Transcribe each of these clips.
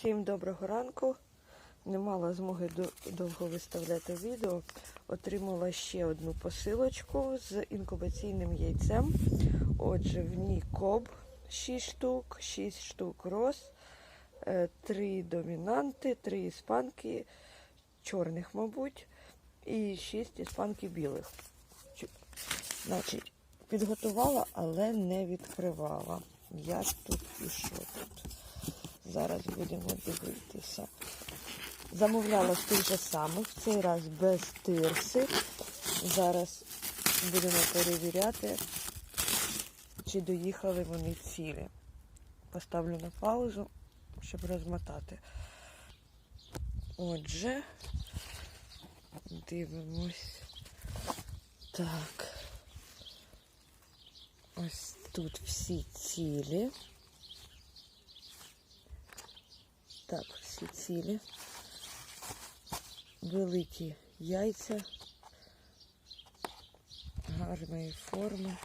Всім доброго ранку. Не мала змоги довго виставляти відео. Отримала ще одну посилочку з інкубаційним яйцем. Отже, в ній коб 6 штук, 6 штук роз, 3 домінанти, 3 іспанки, чорних, мабуть, і 6 іспанки білих. Значить, підготувала, але не відкривала. Як тут тут. Зараз будемо дивитися. Замовляла тих же самих, в цей раз без тирси. Зараз будемо перевіряти, чи доїхали вони цілі. Поставлю на паузу, щоб розмотати. Отже, дивимось. Так. Ось тут всі цілі. Так, всі цілі. Великі яйця гарної форми.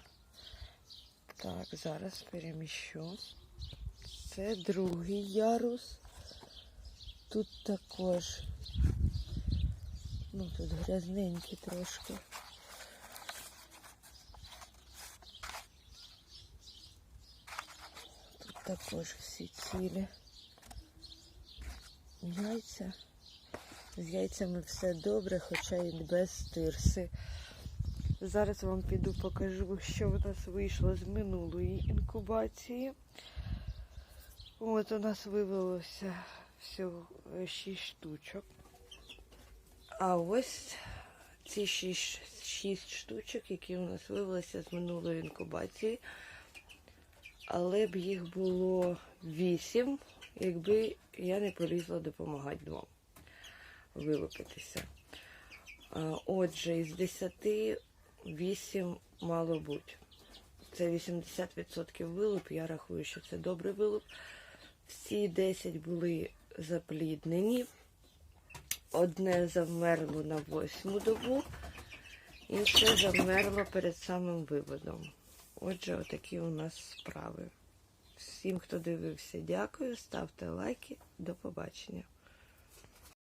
Так, зараз переміщу. Це другий ярус. Тут також, ну тут грязненькі трошки. Тут також всі цілі. Яйця. З яйцями все добре, хоча і без тирси. Зараз вам піду покажу, що в нас вийшло з минулої інкубації. От у нас вивелося всього 6 штучок. А ось ці 6, 6 штучок, які у нас вивелися з минулої інкубації. Але б їх було 8, якби я не полізла допомагати двом вилупитися. Отже, із 10 8 мало бути. Це 80% вилуп. Я рахую, що це добрий вилуп. Всі 10 були запліднені. Одне завмерло на восьму добу, інше завмерло перед самим виводом. Отже, отакі у нас справи. Всім, хто дивився, дякую. Ставте лайки. До побачення.